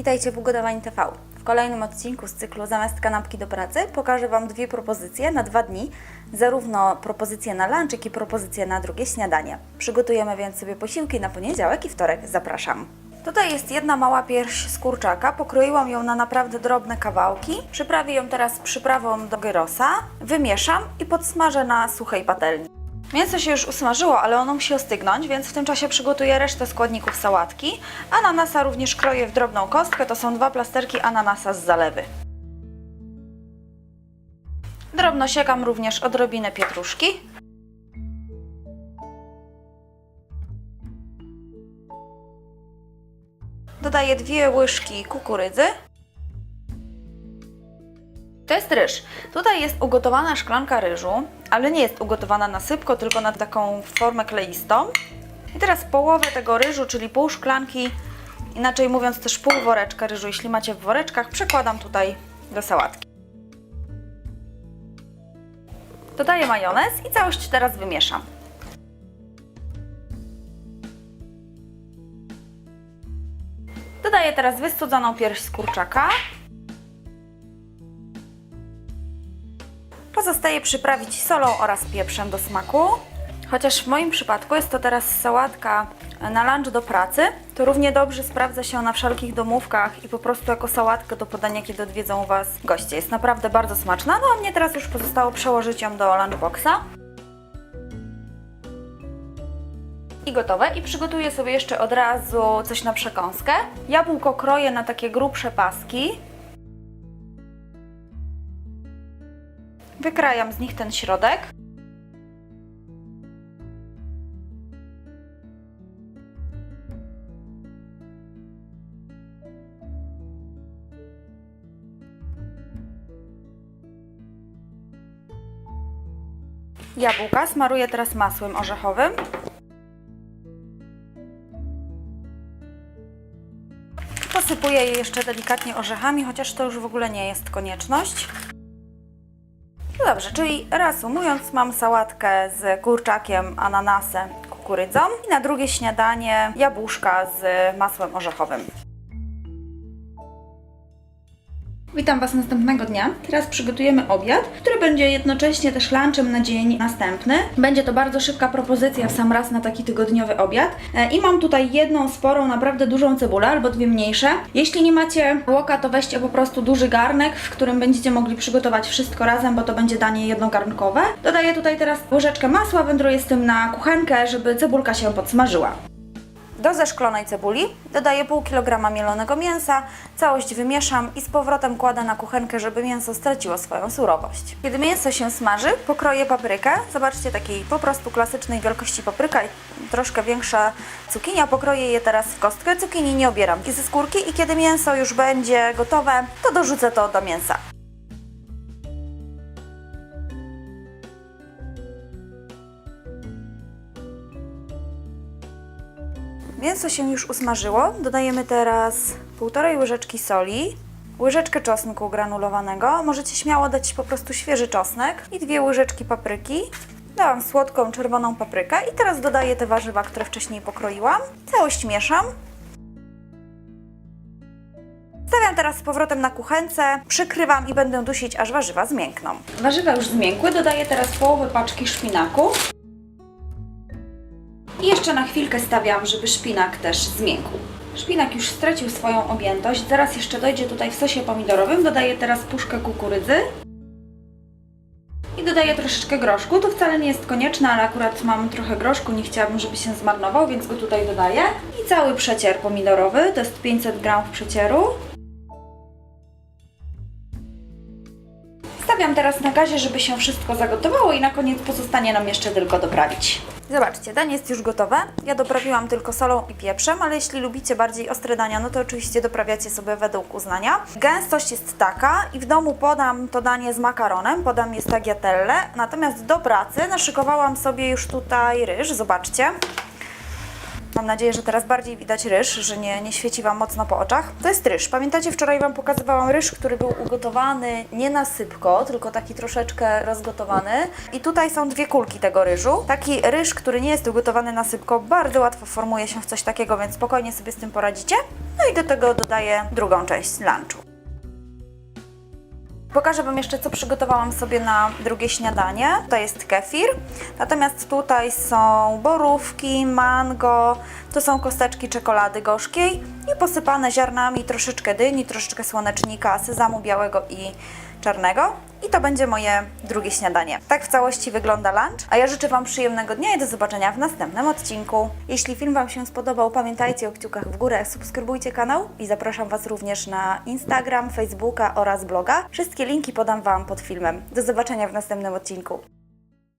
Witajcie w Ugodowani TV. W kolejnym odcinku z cyklu Zamiast kanapki do pracy pokażę Wam dwie propozycje na dwa dni. Zarówno propozycje na lunch, jak i propozycje na drugie śniadanie. Przygotujemy więc sobie posiłki na poniedziałek i wtorek. Zapraszam. Tutaj jest jedna mała pierś z kurczaka. Pokroiłam ją na naprawdę drobne kawałki. Przyprawię ją teraz przyprawą do gyrosa. Wymieszam i podsmażę na suchej patelni. Mięso się już usmażyło, ale ono musi ostygnąć, więc w tym czasie przygotuję resztę składników sałatki. Ananasa również kroję w drobną kostkę, to są dwa plasterki ananasa z zalewy. Drobno siekam również odrobinę pietruszki. Dodaję dwie łyżki kukurydzy. To jest ryż. Tutaj jest ugotowana szklanka ryżu, ale nie jest ugotowana na sypko, tylko na taką formę kleistą. I teraz połowę tego ryżu, czyli pół szklanki, inaczej mówiąc też pół woreczka ryżu, jeśli macie w woreczkach, przekładam tutaj do sałatki. Dodaję majonez i całość teraz wymieszam. Dodaję teraz wystudzoną pierś z kurczaka. Pozostaje przyprawić solą oraz pieprzem do smaku. Chociaż w moim przypadku jest to teraz sałatka na lunch do pracy, to równie dobrze sprawdza się na wszelkich domówkach i po prostu jako sałatkę do podania, kiedy odwiedzą Was goście. Jest naprawdę bardzo smaczna, no a mnie teraz już pozostało przełożyć ją do lunchboxa. I gotowe. I przygotuję sobie jeszcze od razu coś na przekąskę. Jabłko kroję na takie grubsze paski. Wykrajam z nich ten środek. Jabłka smaruję teraz masłem orzechowym. Posypuję je jeszcze delikatnie orzechami, chociaż to już w ogóle nie jest konieczność. Dobrze, czyli reasumując, mam sałatkę z kurczakiem, ananasem, kukurydzą i na drugie śniadanie jabłuszka z masłem orzechowym. Witam Was następnego dnia. Teraz przygotujemy obiad, który będzie jednocześnie też lunchem na dzień następny. Będzie to bardzo szybka propozycja w sam raz na taki tygodniowy obiad. E, I mam tutaj jedną sporą, naprawdę dużą cebulę, albo dwie mniejsze. Jeśli nie macie łoka, to weźcie po prostu duży garnek, w którym będziecie mogli przygotować wszystko razem, bo to będzie danie jednogarnkowe. Dodaję tutaj teraz łyżeczkę masła, wędruję z tym na kuchenkę, żeby cebulka się podsmażyła. Do zeszklonej cebuli dodaję pół kilograma mielonego mięsa, całość wymieszam i z powrotem kładę na kuchenkę, żeby mięso straciło swoją surowość. Kiedy mięso się smaży, pokroję paprykę. Zobaczcie, takiej po prostu klasycznej wielkości papryka i troszkę większa cukinia. Pokroję je teraz w kostkę. Cukinii nie obieram i ze skórki i kiedy mięso już będzie gotowe, to dorzucę to do mięsa. Mięso się już usmażyło. Dodajemy teraz półtorej łyżeczki soli, łyżeczkę czosnku granulowanego. Możecie śmiało dać po prostu świeży czosnek i dwie łyżeczki papryki. Dałam słodką czerwoną paprykę i teraz dodaję te warzywa, które wcześniej pokroiłam. Całość mieszam. Stawiam teraz z powrotem na kuchence, przykrywam i będę dusić, aż warzywa zmiękną. Warzywa już zmiękły, dodaję teraz połowę paczki szpinaku. I jeszcze na chwilkę stawiam, żeby szpinak też zmiękł. Szpinak już stracił swoją objętość, zaraz jeszcze dojdzie tutaj w sosie pomidorowym. Dodaję teraz puszkę kukurydzy. I dodaję troszeczkę groszku. To wcale nie jest konieczne, ale akurat mam trochę groszku, nie chciałabym, żeby się zmarnował, więc go tutaj dodaję. I cały przecier pomidorowy, to jest 500 g przecieru. Stawiam teraz na gazie, żeby się wszystko zagotowało i na koniec pozostanie nam jeszcze tylko doprawić. Zobaczcie, danie jest już gotowe. Ja doprawiłam tylko solą i pieprzem, ale jeśli lubicie bardziej ostre dania, no to oczywiście doprawiacie sobie według uznania. Gęstość jest taka i w domu podam to danie z makaronem, podam je z tagliatelle, natomiast do pracy naszykowałam sobie już tutaj ryż, zobaczcie. Mam nadzieję, że teraz bardziej widać ryż, że nie, nie świeci Wam mocno po oczach. To jest ryż. Pamiętacie, wczoraj Wam pokazywałam ryż, który był ugotowany nie na sypko, tylko taki troszeczkę rozgotowany. I tutaj są dwie kulki tego ryżu. Taki ryż, który nie jest ugotowany na sypko, bardzo łatwo formuje się w coś takiego, więc spokojnie sobie z tym poradzicie. No i do tego dodaję drugą część lunchu. Pokażę Wam jeszcze, co przygotowałam sobie na drugie śniadanie. To jest kefir, natomiast tutaj są borówki, mango, to są kosteczki czekolady gorzkiej i posypane ziarnami troszeczkę dyni, troszeczkę słonecznika, sezamu białego i czarnego. I to będzie moje drugie śniadanie. Tak w całości wygląda lunch, a ja życzę Wam przyjemnego dnia i do zobaczenia w następnym odcinku. Jeśli film Wam się spodobał, pamiętajcie o kciukach w górę, subskrybujcie kanał i zapraszam Was również na Instagram, Facebooka oraz bloga. Wszystkie linki podam Wam pod filmem. Do zobaczenia w następnym odcinku.